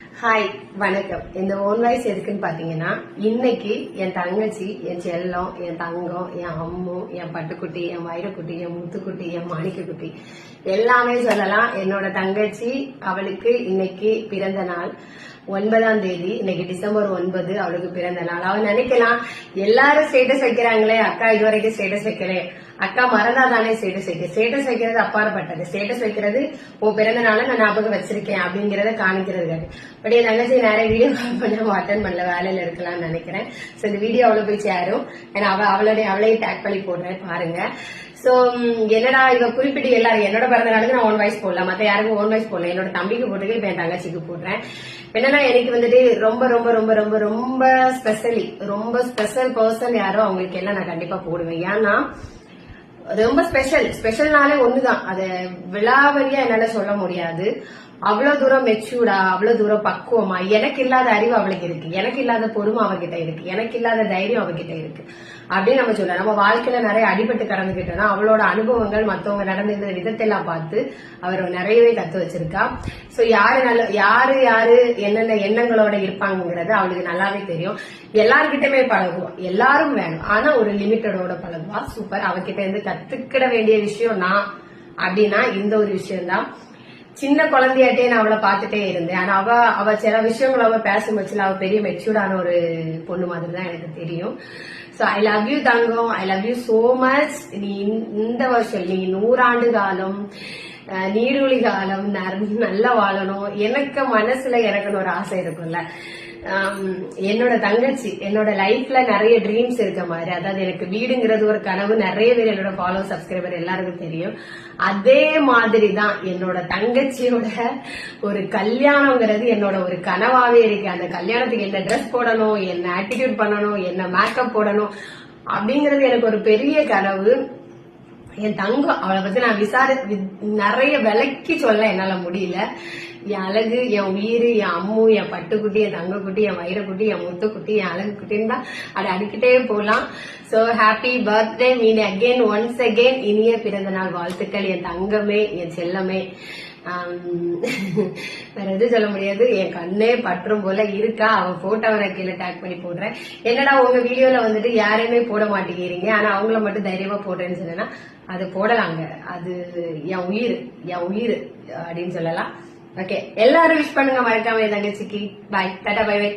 Hi வணக்கம். இந்த own voice எதுக்குன்னு பாத்தீங்கன்னா இன்னைக்கு என் தங்கச்சி என் செல்லம் என் தங்கம் என் அம்மு என் பட்டுக்குட்டி என் வைரக்குட்டி என் முத்துக்குட்டி என் மாணிக்கக்குட்டி. எல்லாமே சொல்லலாம். என்னோட தங்கச்சி அவளுக்கு இன்னைக்கு பிறந்த நாள். ஒன்பதாம் தேதி. இன்னைக்கு டிசம்பர் ஒன்பது அவளுக்கு பிறந்த நாள். அவள் நினைக்கலாம் எல்லாரும் ஸ்டேட்டஸ் வைக்கிறாங்களே அக்கா இது வரைக்கும் ஸ்டேட்டஸ் வைக்கலே. அக்கா மறந்தா தானே ஸ்டேட்டஸ் வைக்க ஸ்டேட்டஸ் வைக்கிறது அப்பாற்பட்டது. ஸ்டேட்டஸ் வைக்கிறது உன் பிறந்த நான் ஞாபகம் வச்சிருக்கேன் அப்படிங்கறத காணிக்கிறது பட் என் தங்கச்சி நிறைய வீடியோ கால் பண்ண அட்டன் பண்ணல வேலையில இருக்கலாம்னு நினைக்கிறேன். சோ இந்த வீடியோ அவ்வளவு போய் சேரும். ஏன்னா அவ அவளுடைய அவளையும் டேக் பண்ணி போடுறேன் பாருங்க. சோ என்னடா இவ குறிப்பிட்டு எல்லாரும் என்னோட பிறந்த நாளுக்கு நான் ஓன் வாய்ஸ் போடலாம் மத்த யாருக்கும் ஓன் வாய்ஸ் போடல. என்னோட தம்பிக்கு போட்டுக்கு இப்ப என் தங்கச்சிக்கு போடுறேன். என்னன்னா எனக்கு வந்துட்டு ரொம்ப ரொம்ப ரொம்ப ரொம்ப ரொம்ப ஸ்பெஷலி ரொம்ப ஸ்பெஷல் பர்சன் யாரோ அவங்களுக்கு எல்லாம் நான் கண்டிப்பா போடுவேன். ஏன்னா ரொம்ப ஸ்பெஷல் ஸ்பெஷல்னாலே ஒண்ணுதான். அத விழாவரியா என்னால சொல்ல முடியாது. அவ்வளவு தூரம் மெச்சூர்டா அவ்வளவு தூரம் பக்குவமா எனக்கு இல்லாத அறிவு அவளுக்கு இருக்கு. எனக்கு இல்லாத பொறுமை அவகிட்ட இருக்கு. எனக்கு இல்லாத தைரியம் அவகிட்ட இருக்கு. அப்படின்னு நம்ம சொல்லலாம். நம்ம வாழ்க்கையில நிறைய அடிபட்டு கடந்துகிட்டோம்னா அவளோட அனுபவங்கள் மத்தவங்க நடந்த விதத்தை எல்லாம் பார்த்து அவர் நிறையவே கத்து வச்சிருக்கா. சோ யாரு நல்ல யாரு யாரு என்னென்ன எண்ணங்களோட இருப்பாங்கிறது அவளுக்கு நல்லாவே தெரியும். எல்லார்கிட்டமே பழகுவோம் எல்லாரும் வேணும். ஆனா ஒரு லிமிட்டடோட பழகுவா. சூப்பர் அவகிட்ட இருந்து கத்துக்கிட வேண்டிய விஷயம் நான் அப்படின்னா இந்த ஒரு விஷயம்தான். சின்ன குழந்தையாட்டே நான் அவளை பார்த்துட்டே இருந்தேன். ஆனா அவ அவ சில விஷயங்கள் அவ பேசும் வச்சுல அவ பெரிய மெச்சூர்டான ஒரு பொண்ணு மாதிரி தான் எனக்கு தெரியும். So I love you Thangam. I love you so much நீ இந்த- வருஷம் நீ நூறாண்டு காலம் அஹ், காலம் நல்லா வாழணும். எனக்கு மனசுல எனக்குன்னு ஒரு ஆசை இருக்கும்ல. என்னோட தங்கச்சி என்னோட லைஃப்ல நிறைய ட்ரீம்ஸ் இருக்க மாதிரி. அதாவது எனக்கு வீடுங்கிறது ஒரு கனவு. நிறைய பேர் என்னோட ஃபாலோ சப்ஸ்கிரைபர் எல்லாருக்கும் தெரியும். அதே மாதிரி தான் என்னோட தங்கச்சியோட ஒரு கல்யாணங்கிறது என்னோட ஒரு கனவாவே இருக்கு. அந்த கல்யாணத்துக்கு என்ன ட்ரெஸ் போடணும் என்ன ஆட்டிடியூட் பண்ணணும் என்ன மேக்கப் போடணும் அப்படிங்கறது எனக்கு ஒரு பெரிய கனவு. என் தங்கம் அவளை பத்தி நான் விசாரி நிறைய விலைக்கு சொல்ல என்னால முடியல. என் அழகு என் உயிர் என் அம்மு என் பட்டுக்குட்டி என் தங்கக்குட்டி என் வைரக்குட்டி என் முத்துக்குட்டி என் அழகு குட்டின்னு தான் அதை அடிக்கிட்டே போகலாம் so happy birthday mean again once again இனிய பிறந்த நாள் வாழ்த்துக்கள். என் தங்கமே என் செல்லமே. வேற எதுவும் சொல்ல முடியாது. என் கண்ணே பற்றும் போல இருக்கா? அவன் போட்டோவை நான் கீழே டேக் பண்ணி போடுறேன். என்னடா உங்க வீடியோல வந்துட்டு யாரையுமே போட மாட்டேங்கிறீங்க? ஆனா அவங்கள மட்டும் தைரியமா போடுறேன்னு சொன்னா அது போடலாங்க. அது என் உயிர் என் உயிர் அப்படின்னு சொல்லலாம். ஓகே எல்லாரும் விஷ் பண்ணுங்க மறக்காம தங்கச்சிக்கு. பாய் டாடா பை பை